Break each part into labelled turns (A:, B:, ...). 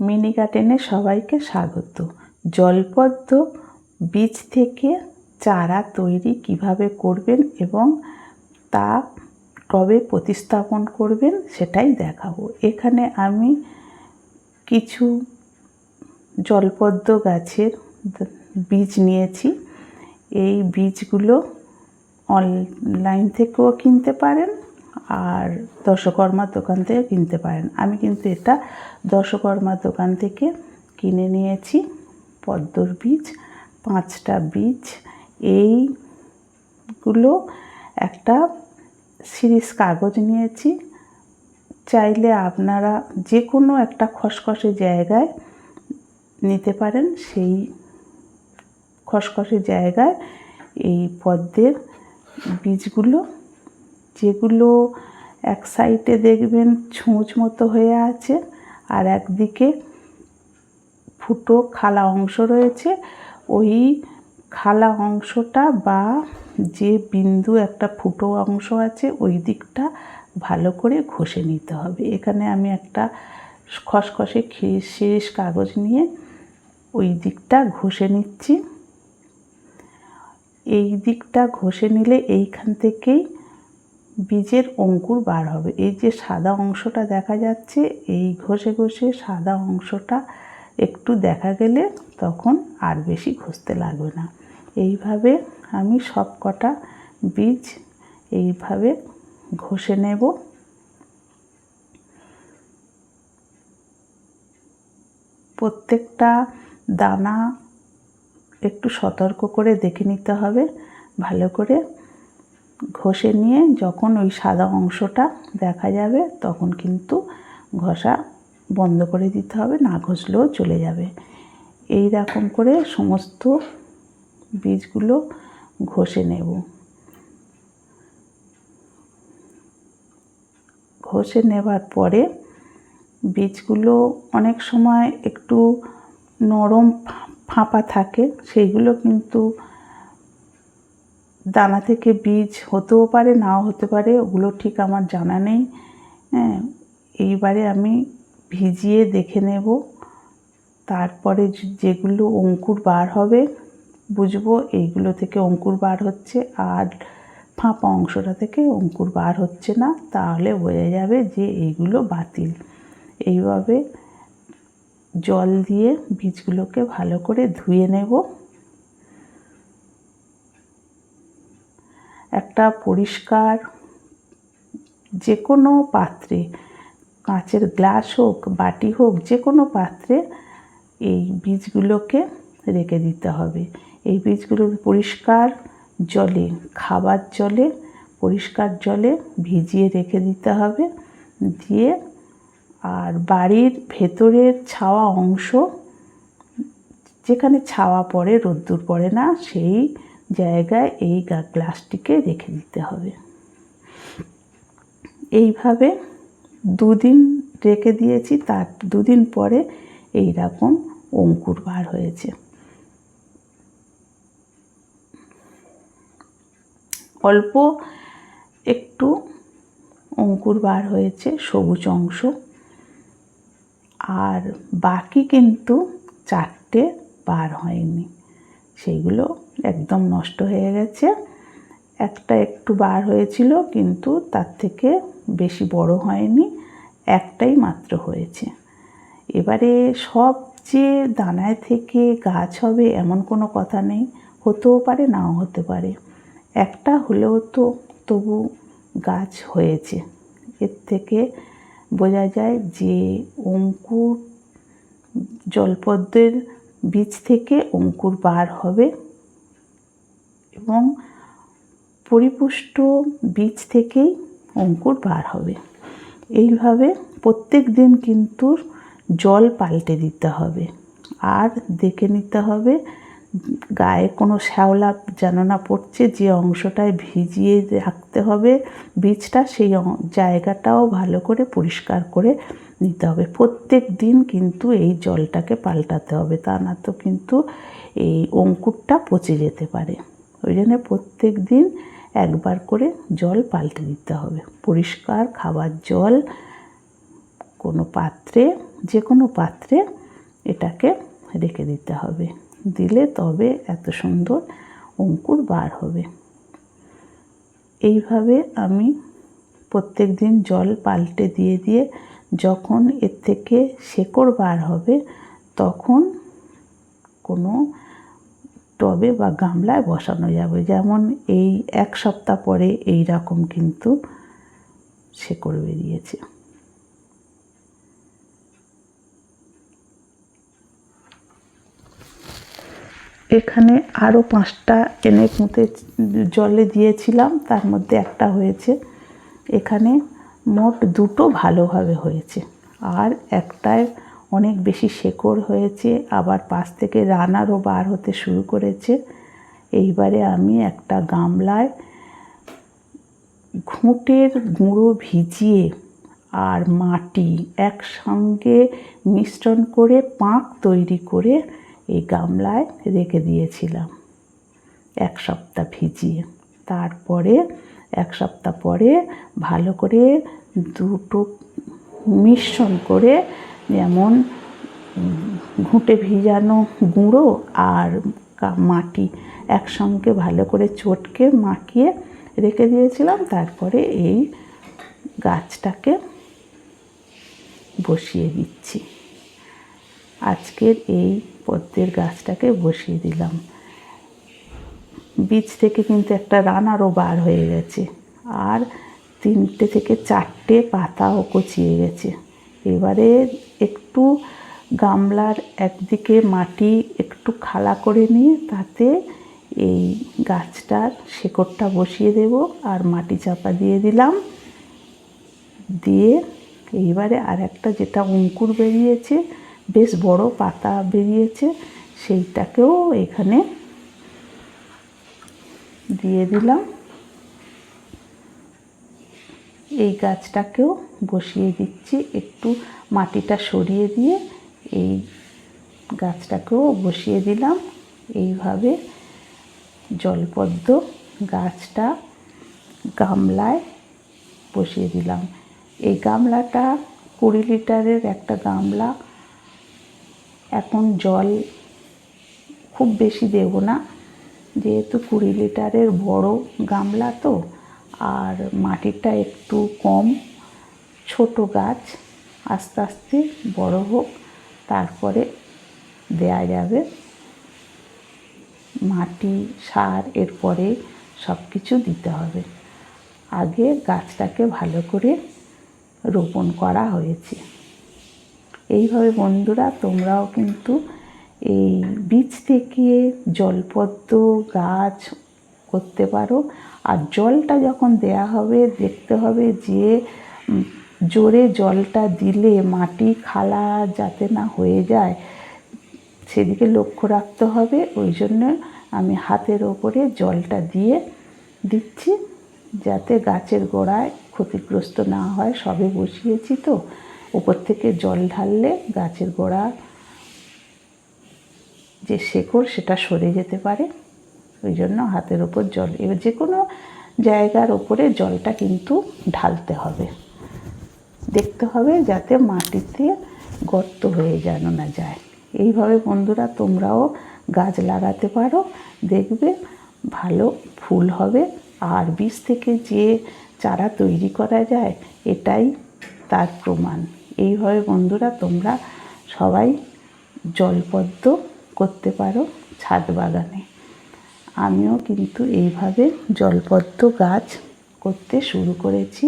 A: Mini গার্ডেনে সবাইকে স্বাগত। জলপদ্ম বীজ থেকে চারা তৈরি কীভাবে করবেন এবং তা কবে প্রতিস্থাপন করবেন সেটাই দেখাবো। এখানে আমি কিছু জলপদ্ম গাছের বীজ নিয়েছি। এই বীজগুলো অনলাইন থেকেও কিনতে পারেন। আর দশকর্মার দোকান থেকে কিনতে পারেন। আমি কিন্তু এটা দশকর্মার দোকান থেকে কিনে নিয়েছি। পদ্মর বীজ, পাঁচটা বীজ, এইগুলো একটা সিরিজ কাগজ নিয়েছি। চাইলে আপনারা যে কোনো একটা খসখসে জায়গায় নিতে পারেন। সেই খসখসে জায়গায় এই পদ্মের বীজগুলো যেগুলো এক সাইডে দেখবেন ছুঁচ মতো হয়ে আছে আর একদিকে ফুটো খালা অংশ রয়েছে। ওই খালা অংশটা বা যে বিন্দু একটা ফুটো অংশ আছে, ওই দিকটা ভালো করে ঘষে নিতে হবে। এখানে আমি একটা খসখসে শেষ কাগজ নিয়ে ওই দিকটা ঘষে নিচ্ছি। এই দিকটা ঘষে নিলে এইখান থেকেই বীজের অঙ্কুর বার হবে। এই যে সাদা অংশটা দেখা যাচ্ছে, এই ঘষে ঘষে সাদা অংশটা একটু দেখা গেলে তখন আর বেশি ঘষতে লাগবে না। এইভাবে আমি সব কটা বীজ এইভাবে ঘষে নেব। প্রত্যেকটা দানা একটু সতর্ক করে দেখে নিতে হবে, ভালো করে ঘষে নিয়ে যখন ওই সাদা অংশটা দেখা যাবে, তখন কিন্তু ঘষা বন্ধ করে দিতে হবে, না ঘষলেও চলে যাবে। এই রকম করে সমস্ত বীজগুলো ঘষে নেব। ঘষে নেবার পরে বীজগুলো অনেক সময় একটু নরম ফাঁপা থাকে, সেইগুলো কিন্তু দানা থেকে বীজ হতেও পারে, নাও হতে পারে, ওগুলো ঠিক আমার জানা নেই। হ্যাঁ এইবারে আমি ভিজিয়ে দেখে নেব। তারপরে যেগুলো অঙ্কুর বার হবে, বুঝব এইগুলো থেকে অঙ্কুর বার হচ্ছে আর ফাঁপা অংশটা থেকে অঙ্কুর বার হচ্ছে না, তাহলে বোঝা যাবে যে এইগুলো বাতিল। এইভাবে জল দিয়ে বীজগুলোকে ভালো করে ধুয়ে নেব। একটা পরিষ্কার যে কোনো পাত্রে, কাঁচের গ্লাস হোক, বাটি হোক যে কোনো পাত্রে এই বীজগুলোকে রেখে দিতে হবে। এই বীজগুলো পরিষ্কার জলে, খাবার জলে, পরিষ্কার জলে ভিজিয়ে রেখে দিতে হবে। দিয়ে আর বাড়ির ভেতরের ছাওয়া অংশ, যেখানে ছাওয়া পড়ে, রোদ্দুর পড়ে না, সেই জায়গায় এই গ্লাসটিকে রেখে দিতে হবে। এইভাবে দুদিন রেখে দিয়েছি, তার দুদিন পরে এই রকম অঙ্কুর বার হয়েছে। অল্প একটু অঙ্কুর বার হয়েছে, সবুজ অংশ। আর বাকি কিন্তু চারটে বার হয়নি। সেইগুলো একদম নষ্ট হয়ে গেছে। একটা একটু বার হয়েছিল, কিন্তু তার থেকে বেশি বড় হয়নি, একটাই মাত্র হয়েছে। এবারে সব যে দানায় থেকে গাছ হবে এমন কোনো কথা নেই, হতেও পারে, নাও হতে পারে। একটা হলেও তো তবু গাছ হয়েছে। এর থেকে বোঝা যায় যে অঙ্কুর জলপদ্মের বীজ থেকে অঙ্কুর বার হবে। এবং পরিপুষ্ট বীজ থেকেই অঙ্কুর বার হবে। এইভাবে প্রত্যেক দিন কিন্তু জল পাল্টে দিতে হবে। আর দেখে নিতে হবে, গায়ে কোনো শ্যাওলা যেন না পড়ছে, যে অংশটায় ভিজিয়ে রাখতে হবে বীজটা, সেই জায়গাটাও ভালো করে পরিষ্কার করে নিতে হবে। প্রত্যেক দিন কিন্তু এই জলটাকে পাল্টাতে হবে, তা না তো কিন্তু এই অঙ্কুরটা পচে যেতে পারে। ওই জন্য প্রত্যেক দিন একবার করে জল পাল্টে দিতে হবে। পরিষ্কার খাবার জল কোনো পাত্রে, যে কোনো পাত্রে এটাকে রেখে দিতে হবে। দিলে তবে এত সুন্দর অঙ্কুর বার হবে। এইভাবে আমি প্রত্যেক দিন জল পাল্টে দিয়ে দিয়ে যখন এর থেকে শেকড় বার হবে, তখন কোনো টবে বা গামলায় বসানো যাবে। যেমন এই এক সপ্তাহ পরে এই রকম কিন্তু শেকড় বেরিয়েছে। এখানে আরও পাঁচটা এনে পুঁতে জলে দিয়েছিলাম, তার মধ্যে একটা হয়েছে। এখানে মোট দুটো ভালোভাবে হয়েছে। আর একটায় অনেক বেশি শেকড় হয়েছে, আবার পাশ থেকে রানারও বার হতে শুরু করেছে। এইবারে আমি একটা গামলায় ঘুঁটের গুঁড়ো ভিজিয়ে আর মাটি একসঙ্গে মিশ্রণ করে পাঁক তৈরি করে এই গামলায় রেখে দিয়েছিলাম। এক সপ্তাহ ভিজিয়ে। তারপরে, এক সপ্তাহ পরে ভালো করে দুটো মিশ্রণ করে যেমন ঘুঁটে ভিজানো গুঁড়ো আর মাটি একসঙ্গে ভালো করে চটকে মাখিয়ে রেখে দিয়েছিলাম। তারপরে এই গাছটাকে বসিয়ে দিচ্ছি। আজকের এই পদ্মের গাছটাকে বসিয়ে দিলাম। বীজ থেকে কিন্তু একটা রানারও বার হয়ে গেছে আর তিনটে থেকে চারটে পাতাও কচিয়ে গেছে। এবারে একটু গামলার একদিকে মাটি একটু খালা করে নিয়ে তাতে এই গাছটার শেকড়টা বসিয়ে দেব আর মাটি চাপা দিয়ে দিলাম। দিয়ে এইবারে আর একটা যেটা অঙ্কুর বেরিয়েছে, বেশ বড় পাতা বেরিয়েছে, সেইটাকেও এখানে দিয়ে দিলাম। এই গাছটাকেও বসিয়ে দিচ্ছি। একটু মাটিটা সরিয়ে দিয়ে এই গাছটাকেও বসিয়ে দিলাম। এইভাবে জলপদ্ম গাছটা গামলায় বসিয়ে দিলাম। এই গামলাটা কুড়ি লিটারের একটা গামলা। এখন জল খুব বেশি দেব না। যেহেতু কুড়ি লিটারের বড় গামলা তো আর মাটিটা একটু কম, ছোট গাছ, আস্তে আস্তে বড় হোক, তারপরে দেয়া যাবে মাটি, সার, এরপরে সব কিছু দিতে হবে। আগে গাছটাকে ভালো করে রোপণ করা হয়েছে। এইভাবে বন্ধুরা, তোমরাও কিন্তু এই বীজ থেকে জলপদ্ম গাছ করতে পারো। আর জলটা যখন দেয়া হবে, দেখতে হবে যে জোরে জলটা দিলে মাটি খালা যাতে না হয়ে যায়, সেদিকে লক্ষ্য রাখতে হবে। ওই জন্য আমি হাতের ওপরে জলটা দিয়ে দিচ্ছি, যাতে গাছের গোড়ায় ক্ষতিগ্রস্ত না হয়। সবে বসিয়েছি তো, উপর থেকে জল ঢাললে গাছের গোড়া যে শেকড়, সেটা সরে যেতে পারে। ওই জন্য হাতের ওপর জল, এবার যে কোনো জায়গার ওপরে জলটা কিন্তু ঢালতে হবে। দেখতে হবে যাতে মাটিতে গর্ত হয়ে যেন না যায়। এইভাবে বন্ধুরা তোমরাও গাছ লাগাতে পারো, দেখবে ভালো ফুল হবে। আর বীজ থেকে যে চারা তৈরি করা যায়, এটাই তার প্রমাণ। এইভাবে বন্ধুরা তোমরা সবাই জলপদ্ম করতে পারো ছাদ বাগানে। আমিও কিন্তু এইভাবে জলপদ্ম গাছ করতে শুরু করেছি।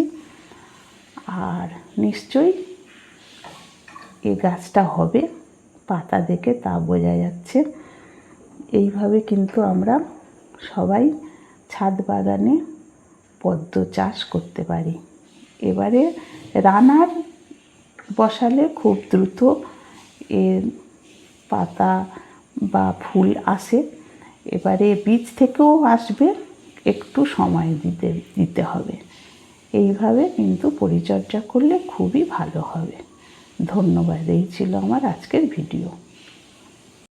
A: আর নিশ্চয়ই এই গাছটা হবে, পাতা দেখে তা বোঝা যাচ্ছে। এইভাবে কিন্তু আমরা সবাই ছাদ বাগানে পদ্ম চাষ করতে পারি। এবারে রানার বসালে খুব দ্রুত এর পাতা বা ফুল আসে। এবারে বীজ থেকেও আসবে, একটু সময় দিতে দিতে হবে। এইভাবে কিন্তু পরিচর্যা করলে খুবই ভালো হবে। ধন্যবাদ, এই ছিল আমার আজকের ভিডিও।